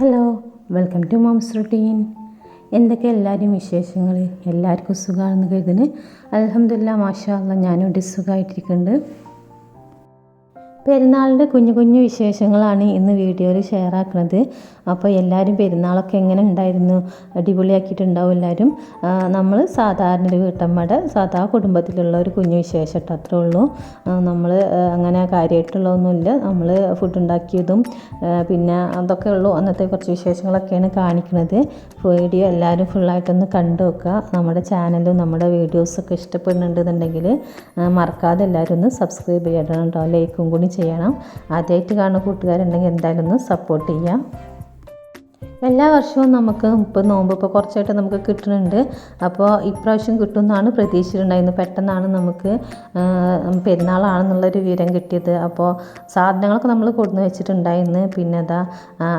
Hello welcome to mom's routine എന്തൊക്കെ എല്ലാവരും വിശേഷങ്ങൾ? എല്ലാവർക്കും സുഖമാണെന്ന് കരുതുന്നു. അലഹമില്ല മാഷാ ഞാനും ഇവിടെ പെരുന്നാളിന്റെ കുഞ്ഞു കുഞ്ഞു വിശേഷങ്ങളാണ് ഇന്ന് വീഡിയോയിൽ ഷെയർ ആക്കുന്നത് അപ്പോൾ എല്ലാവരും പെരുന്നാളൊക്കെ എങ്ങനെ ഉണ്ടായിരുന്നു? അടിപൊളിയാക്കിയിട്ടുണ്ടാവും എല്ലാവരും. നമ്മൾ സാധാരണ ഒരു വീട്ടമ്മയുടെ സാധാ കുടുംബത്തിലുള്ള ഒരു കുഞ്ഞു വിശേഷം കേട്ടോ അത്രേ ഉള്ളൂ. നമ്മൾ അങ്ങനെ കാര്യമായിട്ടുള്ളതൊന്നുമില്ല. നമ്മൾ ഫുഡ് ഉണ്ടാക്കിയതും പിന്നെ അതൊക്കെ ഉള്ളൂ. അന്നത്തെ കുറച്ച് വിശേഷങ്ങളൊക്കെയാണ് കാണിക്കുന്നത് വീഡിയോ എല്ലാവരും ഫുള്ളായിട്ടൊന്ന് കണ്ടു വെക്കുക നമ്മുടെ ചാനലും നമ്മുടെ വീഡിയോസൊക്കെ ഇഷ്ടപ്പെടുന്നുണ്ടെന്നുണ്ടെങ്കിൽ മറക്കാതെ എല്ലാവരും ഒന്ന് സബ്സ്ക്രൈബ് ചെയ്യണം കേട്ടോ. ലൈക്കും കൂടി ചെയ്യണം. ആദ്യമായിട്ട് കാണുന്ന കൂട്ടുകാരുണ്ടെങ്കിൽ എന്തായാലും ഒന്ന് സപ്പോർട്ട് ചെയ്യാം. എല്ലാ വർഷവും നമുക്ക് മുപ്പത് നോമ്പ് ഇപ്പോൾ കുറച്ചായിട്ട് നമുക്ക് കിട്ടുന്നുണ്ട്. അപ്പോൾ ഇപ്രാവശ്യം കിട്ടുമെന്നാണ് പ്രതീക്ഷിച്ചിട്ടുണ്ടായിരുന്നത്. പെട്ടെന്നാണ് നമുക്ക് പെരുന്നാളാണെന്നുള്ളൊരു വിവരം കിട്ടിയത്. അപ്പോൾ സാധനങ്ങളൊക്കെ നമ്മൾ കൊടുന്ന് വെച്ചിട്ടുണ്ടായിരുന്നു. പിന്നെ അതാ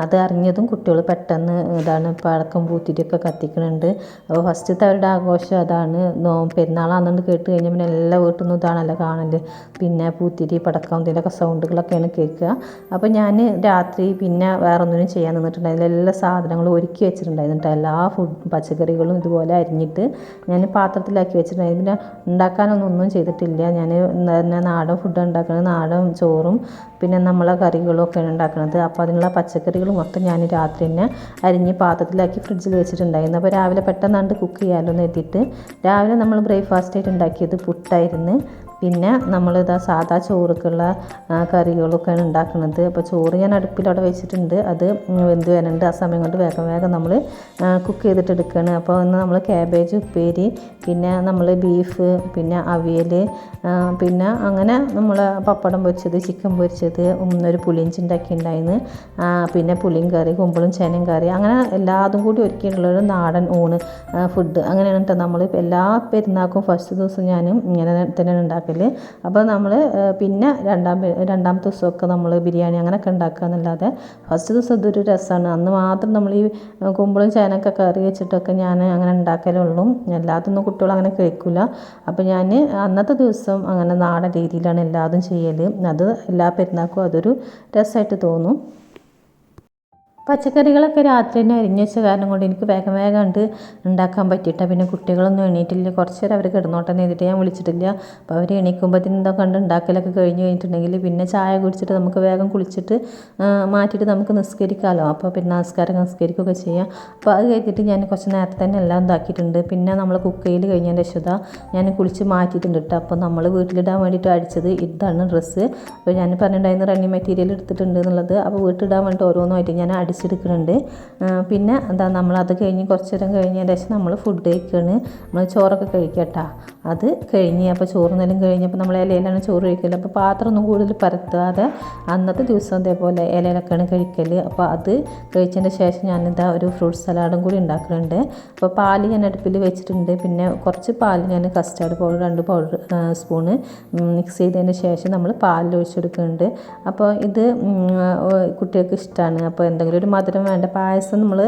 അത് അറിഞ്ഞതും കുട്ടികൾ പെട്ടെന്ന് ഇതാണ് പഴക്കം പൂത്തിരിയൊക്കെ കത്തിക്കുന്നുണ്ട്. അപ്പോൾ ഫസ്റ്റത്തെ അവരുടെ ആഘോഷം അതാണ്. നോ പെരുന്നാളാണെന്ന് കേട്ട് കഴിഞ്ഞാൽ പിന്നെ എല്ലാ വീട്ടിൽ നിന്നും ഇതാണല്ലോ കാണൽ പിന്നെ പൂത്തിരി പടക്കം ഇതിലൊക്കെ സൗണ്ടുകളൊക്കെയാണ് കേൾക്കുക. അപ്പോൾ ഞാൻ രാത്രി പിന്നെ വേറെ ഒന്നിനും ചെയ്യാൻ നിന്നിട്ടുണ്ടായിരുന്നില്ല. എല്ലാ സാധനങ്ങളും ഒരുക്കി വെച്ചിട്ടുണ്ടായിരുന്നു കേട്ടോ എല്ലാ ഫുഡ് പച്ചക്കറികളും ഇതുപോലെ അരിഞ്ഞിട്ട് ഞാൻ പാത്രത്തിലാക്കി വെച്ചിട്ടുണ്ടായിരുന്നു. പിന്നെ ഉണ്ടാക്കാനൊന്നും ഒന്നും ചെയ്തിട്ടില്ല. ഞാൻ തന്നെ നാടൻ ഫുഡ് ഉണ്ടാക്കുന്നത് നാടൻ ചോറും പിന്നെ നമ്മളെ കറികളും ഒക്കെയാണ് ഉണ്ടാക്കുന്നത് അപ്പോൾ അതിനുള്ള പച്ചക്കറികൾ മൊത്തം ഞാൻ രാത്രി തന്നെ അരിഞ്ഞ് പാത്രത്തിലാക്കി ഫ്രിഡ്ജിൽ വെച്ചിട്ടുണ്ടായിരുന്നു. അപ്പോൾ രാവിലെ പെട്ടെന്നാണ്ട് കുക്ക് ചെയ്യാമല്ലോ എന്ന് എത്തിയിട്ട് രാവിലെ നമ്മൾ ബ്രേക്ക്ഫാസ്റ്റ് ആയിട്ട് ഉണ്ടാക്കിയത് പുട്ടായിരുന്നു. പിന്നെ നമ്മളിതാ സാധാ ചോറുക്കുള്ള കറികളൊക്കെയാണ് ഉണ്ടാക്കുന്നത് അപ്പോൾ ചോറ് ഞാൻ അടുപ്പിൽ അവിടെ വെച്ചിട്ടുണ്ട്. അത് വെന്ത് വരുന്നുണ്ട് ആ സമയം കൊണ്ട് വേഗം വേഗം നമ്മൾ കുക്ക് ചെയ്തിട്ട് എടുക്കുകയാണ് അപ്പോൾ ഇന്ന് നമ്മൾ ക്യാബേജ് ഉപ്പേരി പിന്നെ നമ്മൾ ബീഫ് പിന്നെ അവിയൽ പിന്നെ അങ്ങനെ നമ്മൾ പപ്പടം പൊരിച്ചത് ചിക്കൻ പൊരിച്ചത് ഒരു പുളിയിഞ്ചി ഉണ്ടാക്കിയിട്ടുണ്ടായിരുന്നു ആ, പിന്നെ പുളിയും കറി കുമ്പളും ചേനയും കറി അങ്ങനെ എല്ലാതും കൂടി ഒരുക്കിയിട്ടുള്ളൊരു നാടൻ ഊണ് ഫുഡ് അങ്ങനെയാണ് കേട്ടോ നമ്മൾ എല്ലാ പെരുന്നാൾക്കും ഫസ്റ്റ് ദിവസം ഞാനും ഇങ്ങനെ തന്നെയാണ് ഉണ്ടാക്കൽ അപ്പോൾ നമ്മൾ പിന്നെ രണ്ടാം രണ്ടാമത്തെ ദിവസമൊക്കെ നമ്മൾ ബിരിയാണി അങ്ങനെയൊക്കെ ഉണ്ടാക്കുക എന്നല്ലാതെ ഫസ്റ്റ് ദിവസം ഇതൊരു രസമാണ് അന്ന് മാത്രം നമ്മൾ ഈ കുമ്പളും ചേനൊക്കെ കറി വെച്ചിട്ടൊക്കെ ഞാൻ അങ്ങനെ ഉണ്ടാക്കലുള്ളൂ എല്ലാത്തൊന്നും കുട്ടികൾ അങ്ങനെ കഴിക്കില്ല അപ്പോൾ ഞാൻ അന്നത്തെ ദിവസം അങ്ങനെ നാടൻ രീതിയിലാണ് എല്ലാതും ചെയ്യൽ അത് എല്ലാ പെരുന്നാൾക്കും അതൊരു രസമായിട്ട് തോന്നും. പച്ചക്കറികളൊക്കെ രാത്രി തന്നെ അരിഞ്ഞ് വെച്ച കാരണം കൊണ്ട് എനിക്ക് വേഗം വേഗം കണ്ട് ഉണ്ടാക്കാൻ പറ്റിയിട്ട. പിന്നെ കുട്ടികളൊന്നും എണീറ്റില്ല. കുറച്ച് നേരം അവർ കിടന്നോട്ടെ എന്ന് ഞാൻ വിളിച്ചിട്ടില്ല. അപ്പോൾ അവർ എണീക്കുമ്പോഴത്തേനും ഇതൊക്കെ കണ്ട് ഉണ്ടാക്കലൊക്കെ കഴിഞ്ഞ് കഴിഞ്ഞിട്ടുണ്ടെങ്കിൽ പിന്നെ ചായ കുടിച്ചിട്ട് നമുക്ക് വേഗം കുളിച്ചിട്ട് മാറ്റിയിട്ട് നമുക്ക് നിസ്കരിക്കാമല്ലോ അപ്പോൾ പിന്നെ നമസ്കാരം നിസ്കരിക്കുകയൊക്കെ ചെയ്യാം. അപ്പോൾ അത് കഴിഞ്ഞിട്ട് ഞാൻ കുറച്ച് നേരത്തെ തന്നെ എല്ലാം ഇതാക്കിയിട്ടുണ്ട്. പിന്നെ നമ്മൾ കുക്ക് ചെയ്ത് കഴിഞ്ഞതിന്റെ ശുദ്ധ ഞാൻ കുളിച്ച് മാറ്റിയിട്ടുണ്ട് കേട്ടോ. അപ്പോൾ നമ്മൾ വീട്ടിലിടാൻ വേണ്ടിയിട്ട് അടിച്ചത് ഇതാണ് ഡ്രസ്സ്. അപ്പോൾ ഞാൻ പറഞ്ഞിട്ടുണ്ടായിരുന്നു റണ്ണിങ് മെറ്റീരിയൽ എടുത്തിട്ടുണ്ട് എന്നുള്ളത്. അപ്പോൾ വീട്ടിലിടാൻ വേണ്ടിയിട്ട് ഓരോന്നായിട്ട് ഞാൻ അടിച്ചെടുക്കുന്നുണ്ട് പിന്നെ എന്താ നമ്മളത് കഴിഞ്ഞ് കുറച്ച് നേരം കഴിഞ്ഞതിന് ശേഷം നമ്മൾ ഫുഡ് കഴിക്കുകയാണ് നമ്മൾ ചോറൊക്കെ കഴിക്കട്ടാ. അത് കഴിഞ്ഞ് അപ്പോൾ ചോറ് നേരം കഴിഞ്ഞപ്പോൾ നമ്മൾ ഇലയിലാണ് ചോറ് കഴിക്കൽ. അപ്പോൾ പാത്രം ഒന്നും കൂടുതൽ പരത്താതെ അന്നത്തെ ദിവസം അതേപോലെ ഇലയിലൊക്കെയാണ് കഴിക്കൽ അപ്പോൾ അത് കഴിച്ചതിന്റെ ശേഷം ഞാനെന്താ ഒരു ഫ്രൂട്ട് സലാഡും കൂടി ഉണ്ടാക്കുന്നുണ്ട് അപ്പോൾ പാൽ ഞാൻ അടുപ്പിൽ വെച്ചിട്ടുണ്ട്. പിന്നെ കുറച്ച് പാൽ ഞാൻ കസ്റ്റാർഡ് പൗഡർ രണ്ട് പൗഡർ സ്പൂണ് മിക്സ് ചെയ്തതിന് ശേഷം നമ്മൾ പാലിൽ ഒഴിച്ചെടുക്കുന്നുണ്ട്. അപ്പോൾ ഇത് കുട്ടികൾക്ക് ഇഷ്ടമാണ് അപ്പോൾ എന്തെങ്കിലും ഒരു മധുരം വേണ്ട പായസം നമ്മൾ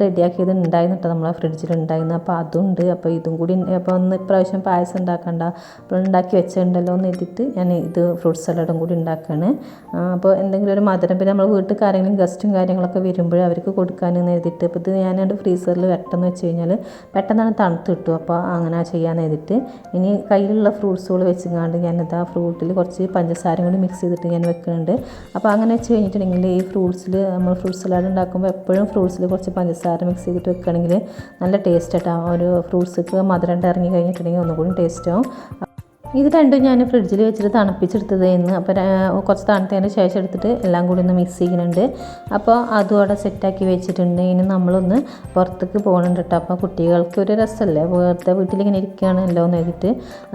റെഡിയാക്കിയത് ഉണ്ടായിരുന്നു കേട്ടോ നമ്മളെ ഫ്രിഡ്ജിൽ ഉണ്ടായിരുന്നു അപ്പോൾ അതുണ്ട്. അപ്പോൾ ഇതും കൂടി അപ്പോൾ ഒന്ന് ഇപ്രാവശ്യം പായസം ഉണ്ടാക്കണ്ട. അപ്പോൾ ഉണ്ടാക്കി വെച്ചിട്ടുണ്ടല്ലോ എന്ന് എഴുതിയിട്ട് ഞാൻ ഇത് ഫ്രൂട്ട് സലാഡും കൂടി ഉണ്ടാക്കുകയാണ് ആ, അപ്പോൾ എന്തെങ്കിലും ഒരു മധുരം പിന്നെ നമ്മൾ വീട്ടിൽ ആരെങ്കിലും ഗസ്റ്റും കാര്യങ്ങളൊക്കെ വരുമ്പോൾ അവർക്ക് കൊടുക്കാനെന്ന് എഴുതിയിട്ട് അപ്പോൾ ഇത് ഞാനത് ഫ്രീസറിൽ വെട്ടെന്ന് വെച്ച് കഴിഞ്ഞാൽ പെട്ടെന്നാണ് തണുത്ത് കിട്ടും. അപ്പോൾ അങ്ങനെ ചെയ്യാൻ എഴുതിയിട്ട് ഇനി കയ്യിലുള്ള ഫ്രൂട്ട്സുകൾ വെച്ചുകൊണ്ട് ഞാനിതാ ഫ്രൂട്ടിൽ കുറച്ച് പഞ്ചസാരയും കൂടി മിക്സ് ചെയ്തിട്ട് ഞാൻ വെക്കുന്നുണ്ട് അപ്പോൾ അങ്ങനെ വെച്ച് കഴിഞ്ഞിട്ടുണ്ടെങ്കിൽ ഈ ഫ്രൂട്ട്സിൽ നമ്മൾ ഫ്രൂട്ട് സലാഡ് ഉണ്ടാക്കുമ്പോൾ എപ്പോഴും ഫ്രൂട്ട്സിൽ കുറച്ച് പഞ്ചസാര മിക്സ് ചെയ്തിട്ട് വെക്കുകയാണെങ്കിൽ നല്ല ടേസ്റ്റ് ആയിട്ടാണ് ഒരു ഫ്രൂട്ട്സ് മധുരം ഇറങ്ങി കഴിഞ്ഞിട്ടുണ്ടെങ്കിൽ ഒന്നുകൂടി ടേസ്റ്റ് ആവും. ഇത് രണ്ടും ഞാൻ ഫ്രിഡ്ജിൽ വെച്ചിട്ട് തണുപ്പിച്ചെടുത്തതായിരുന്നു അപ്പോൾ കുറച്ച് തണുത്തതിന് ശേഷം എടുത്തിട്ട് എല്ലാം കൂടി ഒന്ന് മിക്സ് ചെയ്യുന്നുണ്ട്. അപ്പോൾ അതും അവിടെ സെറ്റാക്കി വെച്ചിട്ടുണ്ട്. ഇനി നമ്മളൊന്ന് പുറത്തേക്ക് പോകണുണ്ട് കേട്ടോ അപ്പോൾ കുട്ടികൾക്ക് ഒരു രസമല്ലേ വെറുതെ വീട്ടിലിങ്ങനെ ഇരിക്കുകയാണല്ലോ എന്ന് എഴുതിയിട്ട്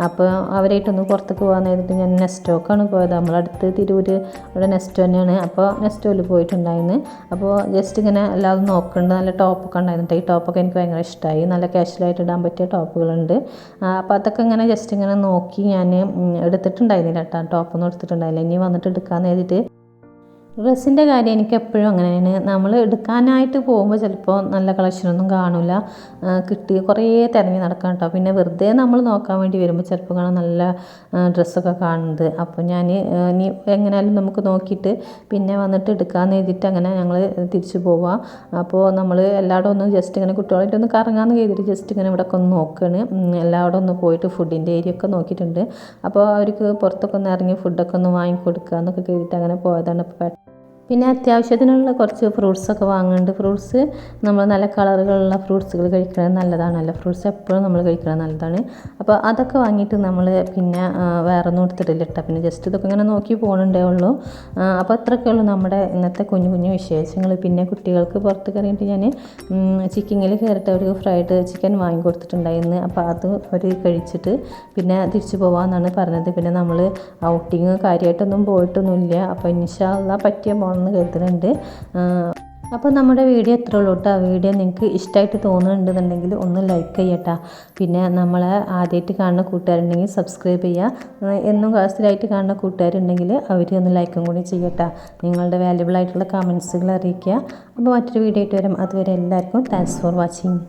അപ്പോൾ അവരായിട്ടൊന്ന് പുറത്തേക്ക് പോകാൻ എഴുതിയിട്ട് ഞാൻ നെസ്റ്റോക്കാണ് പോയത്. നമ്മളടുത്ത് തിരൂർ അവിടെ നെസ്റ്റോ തന്നെയാണ്. അപ്പോൾ നെസ്റ്റോയിൽ പോയിട്ടുണ്ടായിരുന്നു. അപ്പോൾ ജസ്റ്റ് ഇങ്ങനെ എല്ലാവരും നോക്കുന്നുണ്ട് നല്ല ടോപ്പൊക്കെ ഉണ്ടായിരുന്നു ഈ ടോപ്പൊക്കെ എനിക്ക് ഭയങ്കര ഇഷ്ടമായി നല്ല കാഷ്വലായിട്ട് ഇടാൻ പറ്റിയ ടോപ്പുകളുണ്ട് അപ്പോൾ അതൊക്കെ ഇങ്ങനെ ജസ്റ്റ് ഇങ്ങനെ നോക്കി ഞാൻ എടുത്തിട്ടുണ്ടായിരുന്നില്ല കേട്ടോ. ടോപ്പൊന്നും എടുത്തിട്ടുണ്ടായില്ല ഇനി വന്നിട്ട് എടുക്കാമെന്ന് എഴുതിയിട്ട് ഡ്രസ്സിന്റെ കാര്യം എനിക്ക് എപ്പോഴും അങ്ങനെയാണ്. നമ്മൾ എടുക്കാനായിട്ട് പോകുമ്പോൾ ചിലപ്പോൾ നല്ല കളക്ഷനൊന്നും കാണില്ല കിട്ടി കുറേ തിരഞ്ഞു നടക്കാൻ കേട്ടോ പിന്നെ വെറുതെ നമ്മൾ നോക്കാൻ വേണ്ടി വരുമ്പോൾ ചിലപ്പോൾ കാണാൻ നല്ല ഡ്രസ്സൊക്കെ കാണുന്നത്. അപ്പോൾ ഞാൻ ഇനി എങ്ങനെയാലും നമുക്ക് നോക്കിയിട്ട് പിന്നെ വന്നിട്ട് എടുക്കാമെന്ന് എഴുതിയിട്ട് അങ്ങനെ ഞങ്ങൾ തിരിച്ചു പോവുക അപ്പോൾ നമ്മൾ എല്ലായിടും ഒന്ന് ജസ്റ്റ് ഇങ്ങനെ കുട്ടികളായിട്ട് ഒന്ന് കറങ്ങാമെന്ന് കരുതിയിട്ട് ജസ്റ്റ് ഇങ്ങനെ ഇവിടെ ഒന്ന് നോക്കുകയാണ് എല്ലായിടും ഒന്ന് പോയിട്ട് ഫുഡിന്റെ ഏരിയ ഒക്കെ നോക്കിയിട്ടുണ്ട്. അപ്പോൾ അവർക്ക് പുറത്തൊക്കെ ഒന്ന് ഇറങ്ങി ഫുഡൊക്കെ ഒന്ന് വാങ്ങിക്കൊടുക്കുക എന്നൊക്കെ കരുതിയിട്ട് അങ്ങനെ പോയതാണ്. ഇപ്പോൾ പിന്നെ അത്യാവശ്യത്തിനുള്ള കുറച്ച് ഫ്രൂട്ട്സൊക്കെ വാങ്ങുന്നുണ്ട്. ഫ്രൂട്ട്സ് നമ്മൾ നല്ല കളറുകളുള്ള ഫ്രൂട്ട്സുകൾ കഴിക്കുന്നത് നല്ലതാണല്ലോ. ഫ്രൂട്ട്സ് എപ്പോഴും നമ്മൾ കഴിക്കുന്നത് നല്ലതാണ്. അപ്പോൾ അതൊക്കെ വാങ്ങിയിട്ട് നമ്മൾ പിന്നെ വേറെ ഒന്നും എടുത്തിട്ടില്ല കേട്ടോ പിന്നെ ജസ്റ്റ് ഇതൊക്കെ ഇങ്ങനെ നോക്കി പോകണുണ്ടേ ഉള്ളൂ. അപ്പോൾ അത്രയൊക്കെ ഉള്ളൂ നമ്മുടെ ഇന്നത്തെ കുഞ്ഞു കുഞ്ഞു വിശേഷങ്ങൾ പിന്നെ കുട്ടികൾക്ക് പുറത്ത് കയറിയിട്ട് ഞാൻ ചിക്കനിൽ കയറിയിട്ട് അവർക്ക് ഫ്രൈഡ് ചിക്കൻ വാങ്ങി കൊടുത്തിട്ടുണ്ടായിരുന്നു. അപ്പോൾ അത് അവർ കഴിച്ചിട്ട് പിന്നെ തിരിച്ചു പോകാമെന്നാണ് പറഞ്ഞത്. പിന്നെ നമ്മൾ ഔട്ടിങ് കാര്യമായിട്ടൊന്നും പോയിട്ടൊന്നുമില്ല. അപ്പോൾ ഇൻഷാല്ല പറ്റിയ പോകണമെന്ന് കരുതുന്നുണ്ട് അപ്പോൾ നമ്മുടെ വീഡിയോ എത്ര ഉള്ളൂ കേട്ടോ. വീഡിയോ നിങ്ങൾക്ക് ഇഷ്ടമായിട്ട് തോന്നുന്നുണ്ടെന്നുണ്ടെങ്കിൽ ഒന്ന് ലൈക്ക് ചെയ്യട്ടോ. പിന്നെ നമ്മളെ ആദ്യമായിട്ട് കാണുന്ന കൂട്ടുകാരുണ്ടെങ്കിൽ സബ്സ്ക്രൈബ് ചെയ്യുക. എന്നും കാസ്റ്റിലായിട്ട് കാണുന്ന കൂട്ടുകാരുണ്ടെങ്കിൽ അവർ ഒന്ന് ലൈക്കും കൂടി ചെയ്യട്ടോ. നിങ്ങളുടെ വാല്യുബിൾ ആയിട്ടുള്ള കമൻസുകൾ അറിയിക്കുക. അപ്പോൾ മറ്റൊരു വീഡിയോ ആയിട്ട് വരും. അതുവരെ എല്ലാവർക്കും താങ്ക്സ് ഫോർ വാച്ചിങ്